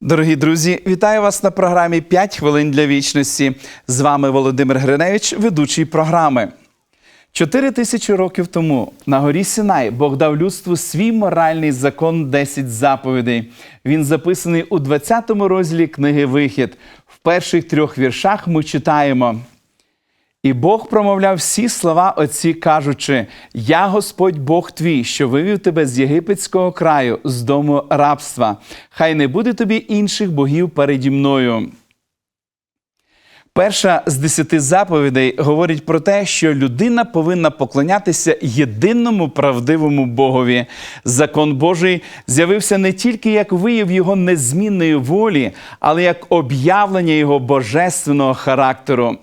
Дорогі друзі, вітаю вас на програмі «5 хвилин для вічності. З вами Володимир Гриневич, ведучий програми. Чотири тисячі років тому на горі Сінай Бог дав людству свій моральний закон 10 заповідей. Він записаний у 20 розділі книги Вихід. В перших трьох віршах ми читаємо. І Бог промовляв всі слова отці, кажучи: Я Господь Бог твій, що вивів тебе з єгипетського краю, з дому рабства. Хай не буде тобі інших богів переді мною. Перша з десяти заповідей говорить про те, що людина повинна поклонятися єдиному правдивому Богові. Закон Божий з'явився не тільки як вияв його незмінної волі, але як об'явлення його божественного характеру.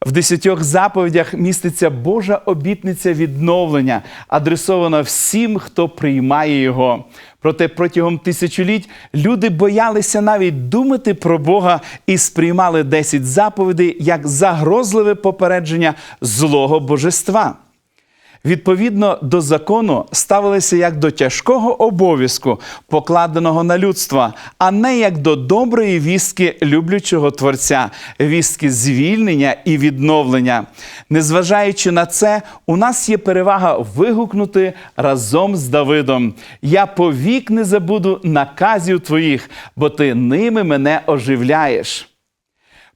В десятьох заповідях міститься Божа обітниця відновлення, адресована всім, хто приймає його. Проте протягом тисячоліть люди боялися навіть думати про Бога і сприймали 10 заповідей як загрозливе попередження злого божества. Відповідно до закону ставилися як до тяжкого обов'язку, покладеного на людство, а не як до доброї вістки люблячого творця, вістки звільнення і відновлення. Незважаючи на це, у нас є перевага вигукнути разом з Давидом: Я повік не забуду наказів твоїх, бо ти ними мене оживляєш.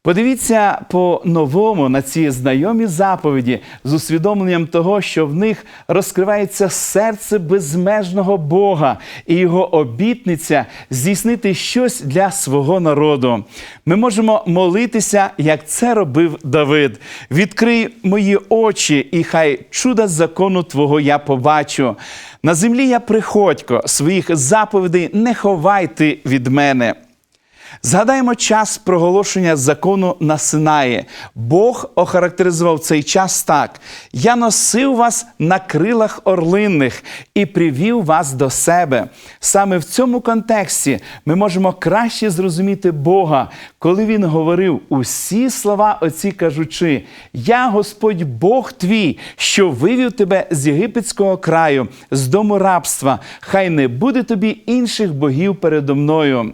Подивіться по-новому на ці знайомі заповіді з усвідомленням того, що в них розкривається серце безмежного Бога і його обітниця здійснити щось для свого народу. Ми можемо молитися, як це робив Давид. Відкрий мої очі, і хай чуда закону Твого я побачу. На землі я приходько, своїх заповідей не ховайте від мене. Згадаємо час проголошення закону на Синаї. Бог охарактеризував цей час так: Я носив вас на крилах орлинних і привів вас до себе. Саме в цьому контексті ми можемо краще зрозуміти Бога, коли він говорив усі слова оці кажучи: Я Господь Бог твій, що вивів тебе з єгипетського краю, з дому рабства. Хай не буде тобі інших богів передо мною.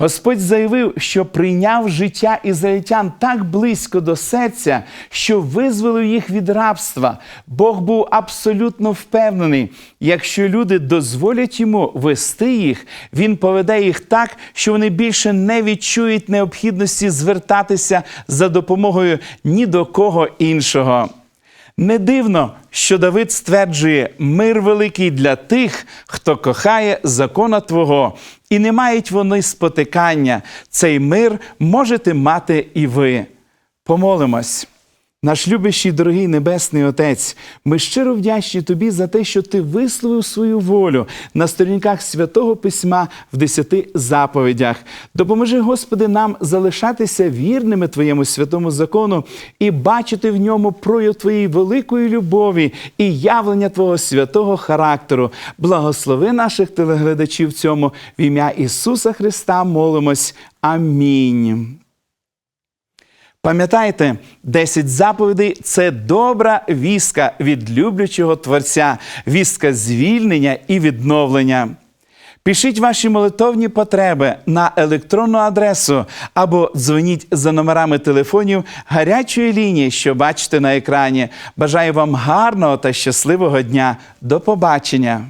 Господь заявив, що прийняв життя ізраїльтян так близько до серця, що визволив їх від рабства. Бог був абсолютно впевнений, якщо люди дозволять йому вести їх, він поведе їх так, що вони більше не відчують необхідності звертатися за допомогою ні до кого іншого. Не дивно, що Давид стверджує мир великий для тих, хто кохає закона Твого, і не мають вони спотикання. Цей мир можете мати і ви. Помолимось. Наш любящий, дорогий Небесний Отець, ми щиро вдячні Тобі за те, що Ти висловив свою волю на сторінках святого письма в десяти заповідях. Допоможи, Господи, нам залишатися вірними Твоєму святому закону і бачити в ньому прояв Твоєї великої любові і явлення Твого святого характеру. Благослови наших телеглядачів цьому в ім'я Ісуса Христа молимось. Амінь. Пам'ятайте, 10 заповідей це добра вістка від люблячого Творця, вістка звільнення і відновлення. Пишіть ваші молитовні потреби на електронну адресу або дзвоніть за номерами телефонів гарячої лінії, що бачите на екрані. Бажаю вам гарного та щасливого дня. До побачення!